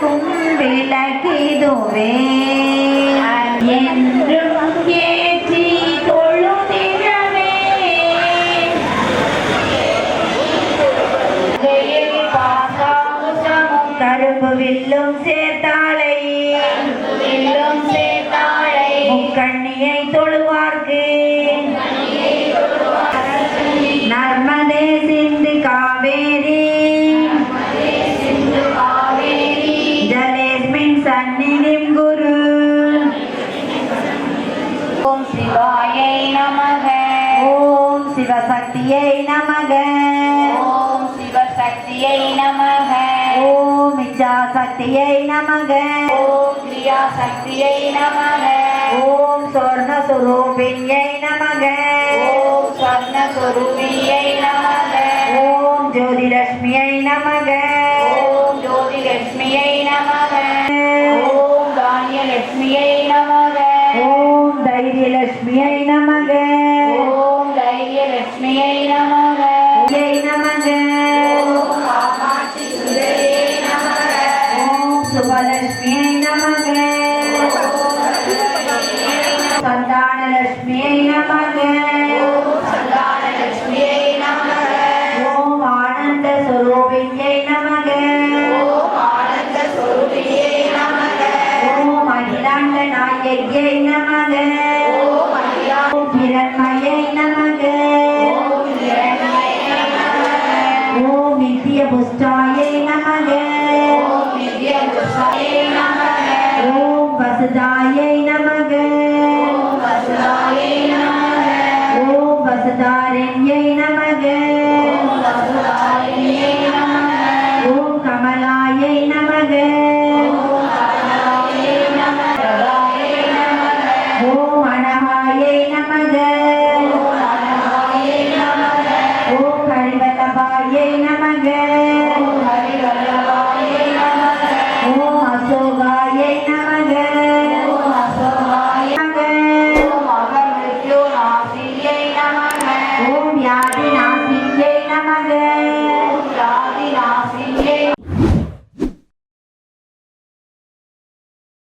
விளக்கும் விளக்கிதுவே சிவசக்தியை நமக. ஓம் சிவசக்தியை நமக. ஓம் இச்சாசக்தியை நமக. ஓம் கிரியாசக்தியை நமக. ஓம் சுவர்ணஸ்வரூபிணியை நமக. ஓம் சுவர்ணஸ்வரூபிணி லட்சுமியை நமக. ஜெய் நமக. ஓம் சுபலட்சுமியை நமக. சந்தான லட்சுமியை நமக. வசுதாரண்யை நமக ஓம் கமலாயை நமக. ஓம் அனகாயை நமக.